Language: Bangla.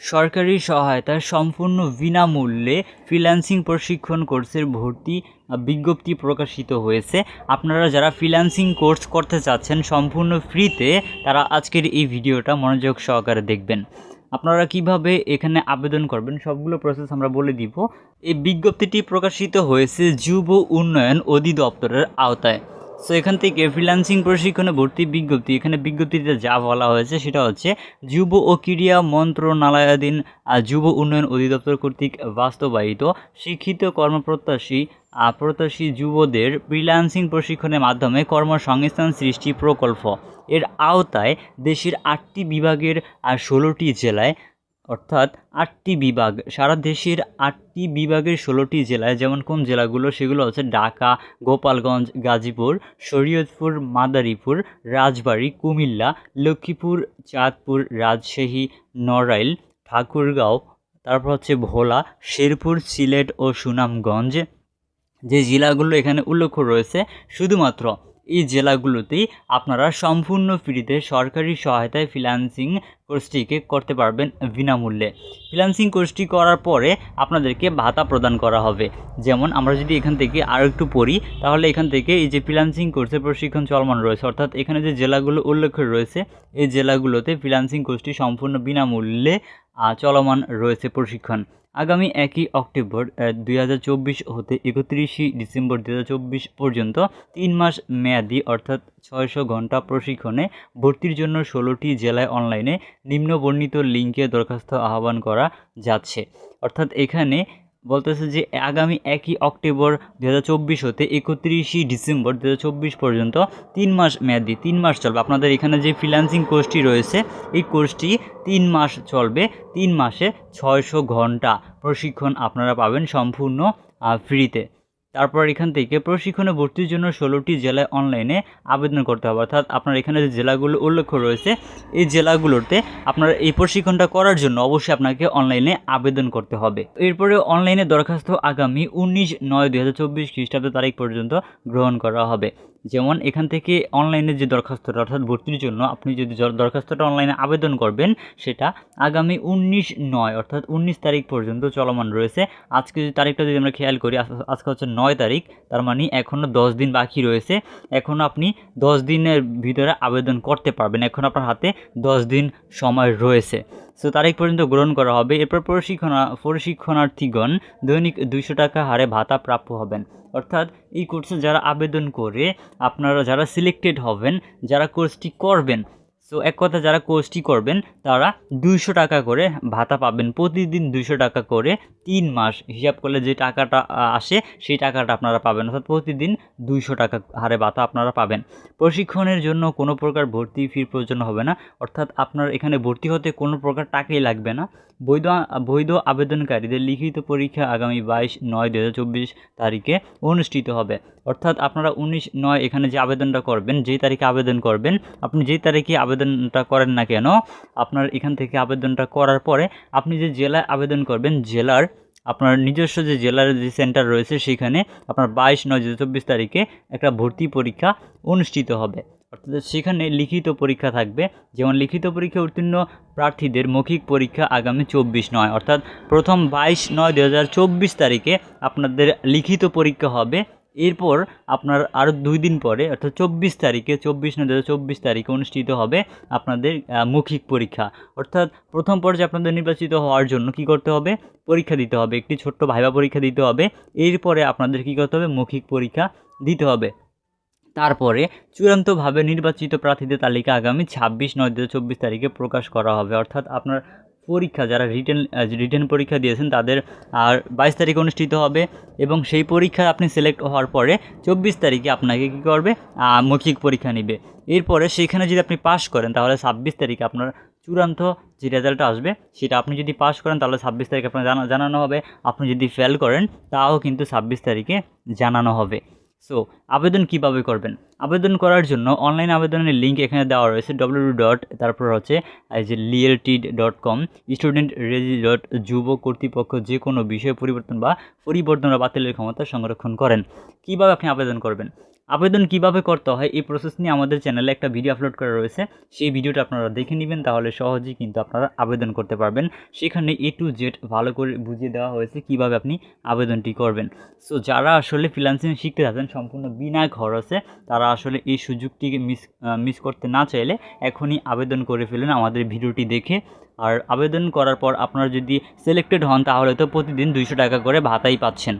সরকারি সহায়তায় সম্পূর্ণ বিনামূল্যে ফ্রিল্যান্সিং প্রশিক্ষণ কোর্সের ভর্তি বিজ্ঞপ্তি প্রকাশিত হয়েছে। আপনারা যারা ফ্রিল্যান্সিং কোর্স করতে চাচ্ছেন সম্পূর্ণ ফ্রিতে তারা আজকের এই ভিডিওটা মনোযোগ সহকারে দেখবেন। আপনারা কীভাবে এখানে আবেদন করবেন সবগুলো প্রসেস আমরা বলে দিব। এই বিজ্ঞপ্তিটি প্রকাশিত হয়েছে যুব উন্নয়ন অধিদপ্তরের আওতায়। সো এখান থেকে ফ্রিল্যান্সিং প্রশিক্ষণে ভর্তি বিজ্ঞপ্তি। এখানে বিজ্ঞপ্তিতে যা বলা হয়েছে সেটা হচ্ছে, যুব ও ক্রীড়া মন্ত্রণালয়াধীন যুব উন্নয়ন অধিদপ্তর কর্তৃক বাস্তবায়িত, শিক্ষিত কর্মপ্রত্যাশী প্রত্যাশী যুবদের ফ্রিল্যান্সিং প্রশিক্ষণের মাধ্যমে কর্মসংস্থান সৃষ্টি প্রকল্প। এর আওতায় দেশের আটটি বিভাগের আর ষোলোটি জেলায় অর্থাৎ আটটি বিভাগ। সারা দেশের আটটি বিভাগের ষোলোটি জেলায়, যেমন কোন জেলাগুলো? সেগুলো হচ্ছে ঢাকা, গোপালগঞ্জ, গাজীপুর, শরীয়তপুর, মাদারীপুর, রাজবাড়ী, কুমিল্লা, লক্ষ্মীপুর, চাঁদপুর, রাজশাহী, নড়াইল, ঠাকুরগাঁও, তারপর হচ্ছে ভোলা, শেরপুর, সিলেট ও সুনামগঞ্জ। যে জেলাগুলো এখানে উল্লেখ রয়েছে, শুধুমাত্র এই জেলাগুলোতেই আপনারা সম্পূর্ণ ফ্রিতে সরকারি সহায়তায় ফ্রিল্যান্সিং কোর্সটিকে করতে পারবেন বিনামূল্যে। ফ্রিল্যান্সিং কোর্সটি করার পরে আপনাদেরকে ভাতা প্রদান করা হবে। যেমন আমরা যদি এখান থেকে আরও একটু পড়ি, তাহলে এখান থেকে এই যে ফ্রিল্যান্সিং কোর্সের প্রশিক্ষণ চলমান রয়েছে, অর্থাৎ এখানে যে জেলাগুলো উল্লেখ রয়েছে, এই জেলাগুলোতে ফ্রিল্যান্সিং কোর্সটি সম্পূর্ণ বিনামূল্যে চলমান রয়েছে প্রশিক্ষণ। আগামী একই অক্টোবর দুই হাজার চব্বিশ হতে একত্রিশে ডিসেম্বর দু হাজার চব্বিশ পর্যন্ত তিন মাস মেয়াদি, অর্থাৎ ছয়শো ঘণ্টা প্রশিক্ষণে ভর্তির জন্য ষোলোটি জেলায় অনলাইনে নিম্নবর্ণিত লিঙ্কে দরখাস্ত আহ্বান করা যাচ্ছে। অর্থাৎ এখানে বলতেছে যে আগামী একই অক্টোবর দু হাজার চব্বিশ হতে একত্রিশে ডিসেম্বর দু হাজার চব্বিশ পর্যন্ত তিন মাস মেয়াদি, তিন মাস চলবে। আপনাদের এখানে যে ফ্রিল্যান্সিং কোর্সটি রয়েছে, এই কোর্সটি তিন মাস চলবে, তিন মাসে ছয়শো ঘণ্টা প্রশিক্ষণ আপনারা পাবেন সম্পূর্ণ ফ্রিতে তারপর এখান থেকে প্রশিক্ষণে ভর্তির জন্য ষোলোটি জেলায় অনলাইনে আবেদন করতে হবে। অর্থাৎ আপনার এখানে যে জেলাগুলো উল্লেখ রয়েছে, এই জেলাগুলোতে আপনার এই প্রশিক্ষণটা করার জন্য অবশ্যই আপনাকে অনলাইনে আবেদন করতে হবে। এরপরে অনলাইনে দরখাস্ত আগামী উনিশ নয় দুই হাজার চব্বিশ খ্রিস্টাব্দ তারিখ পর্যন্ত গ্রহণ করা হবে। যেমন এখান থেকে অনলাইনে যে দরখাস্তটা, অর্থাৎ ভর্তির জন্য আপনি যদি দরখাস্তটা অনলাইনে আবেদন করবেন, সেটা আগামী উনিশ নয়, অর্থাৎ উনিশ তারিখ পর্যন্ত চলমান রয়েছে। আজকে যদি তারিখটা যদি আমরা খেয়াল করি, আজ- আজকে হচ্ছে নয় তারিখ, তার মানে এখনও দশ দিন বাকি রয়েছে। এখনও আপনি দশ দিনের ভিতরে আবেদন করতে পারবেন। এখন আপনার হাতে দশ দিন সময় রয়েছে। সো তারিখ পর্যন্ত গ্রহণ করা হবে। এরপর প্রশিক্ষণা, প্রশিক্ষণার্থীগণ দৈনিক দুইশো টাকা হারে ভাতা প্রাপ্য হবেন। অর্থাৎ এই কোর্সে যারা আবেদন করে, আপনারা যারা সিলেক্টেড হবেন, যারা কোর্সটি করবেন সো এক কথা যারা কোর্সটি করবেন, তারা দুইশো টাকা করে ভাতা পাবেন। প্রতিদিন দুইশো টাকা করে তিন মাস হিসাব করলে যে টাকাটা আসে, সেই টাকাটা আপনারা পাবেন। অর্থাৎ প্রতিদিন দুইশো টাকা হারে ভাতা আপনারা পাবেন। প্রশিক্ষণের জন্য কোনো প্রকার ভর্তি ফির প্রয়োজন হবে না। অর্থাৎ আপনার এখানে ভর্তি হতে কোনো প্রকার টাকাই লাগবে না। বৈধ বৈধ আবেদনকারীদের লিখিত পরীক্ষা আগামী বাইশ নয় দু তারিখে অনুষ্ঠিত হবে। অর্থাৎ আপনারা উনিশ নয় এখানে যে আবেদনটা করবেন, যেই তারিখে আবেদন করবেন, আপনি যেই তারিখে আবেদনটা করেন না কেন, আপনার এখান থেকে আবেদনটা করার পরে আপনি যে জেলায় আবেদন করবেন, জেলার আপনার নিজস্ব যে জেলার যে সেন্টার রয়েছে সেখানে আপনার বাইশ নয় দু চব্বিশ তারিখে একটা ভর্তি পরীক্ষা অনুষ্ঠিত হবে। অর্থাৎ সেখানে লিখিত পরীক্ষা থাকবে। যেমন লিখিত পরীক্ষা উত্তীর্ণ প্রার্থীদের মৌখিক পরীক্ষা আগামী চব্বিশ নয়, অর্থাৎ প্রথম বাইশ নয় দু তারিখে আপনাদের লিখিত পরীক্ষা হবে। এরপর আপনার আরও দুই দিন পরে, অর্থাৎ চব্বিশ তারিখে, চব্বিশ নয় দু চব্বিশ তারিখে অনুষ্ঠিত হবে আপনাদের মৌখিক পরীক্ষা। অর্থাৎ প্রথম পর্যায়ে আপনাদের নির্বাচিত হওয়ার জন্য কি করতে হবে? পরীক্ষা দিতে হবে, একটি ছোট্ট ভাইবা পরীক্ষা দিতে হবে। এরপরে আপনাদের কি করতে হবে? মৌখিক পরীক্ষা দিতে হবে। তারপরে চূড়ান্তভাবে নির্বাচিত প্রার্থীদের তালিকা আগামী ছাব্বিশ নয় দু তারিখে প্রকাশ করা হবে। অর্থাৎ আপনার পরীক্ষা, যারা রিটেন রিটেন পরীক্ষা দিয়েছেন তাদের, আর বাইশ তারিখে অনুষ্ঠিত হবে এবং সেই পরীক্ষায় আপনি সিলেক্ট হওয়ার পরে চব্বিশ তারিখে আপনাকে কী করবে? মৌখিক পরীক্ষা নেবে। এরপরে সেখানে যদি আপনি পাশ করেন, তাহলে ছাব্বিশ তারিখে আপনার চূড়ান্ত যে রেজাল্ট আসবে, সেটা আপনি যদি পাস করেন, তাহলে ছাব্বিশ তারিখে আপনার জানা, জানানো হবে। আপনি যদি ফেল করেন, তাও কিন্তু ছাব্বিশ তারিখে জানানো হবে। সো আবেদন কীভাবে করবেন? আবেদন করার জন্য অনলাইন আবেদনের লিঙ্ক এখানে দেওয়া রয়েছে ডব্লিউ ডট তারপর হচ্ছে যে লিএলটি ডট কম স্টুডেন্ট রেজি ডট যুব কর্তৃপক্ষ যে কোনো বিষয় পরিবর্তন বা পরিবর্তন বা বাতিলের ক্ষমতা সংরক্ষণ করেন। কীভাবে আপনি আবেদন করবেন? আবেদন কীভাবে করতে হয় এই প্রসেস নিয়ে আমাদের চ্যানেলে একটা ভিডিও আপলোড করা রয়েছে। সেই ভিডিওটা আপনারা দেখে নেবেন, তাহলে সহজেই কিন্তু আপনারা আবেদন করতে পারবেন। সেখানে এ টু জেড ভালো করে বুঝিয়ে দেওয়া হয়েছে কীভাবে আপনি আবেদনটি করবেন। সো যারা আসলে ফ্রিল্যান্সিং শিখতে যাচ্ছেন, সম্পূর্ণ বিনা খরচে, তারা আসলে এই সুযোগটিকে মিস মিস করতে না চাইলে এখনই আবেদন করে ফেলুন আমাদের ভিডিওটি দেখে। আর আবেদন করার পর আপনারা যদি সিলেক্টেড হন, তাহলে তো প্রতিদিন দুইশো টাকা করে ভাতাই পাচ্ছেন।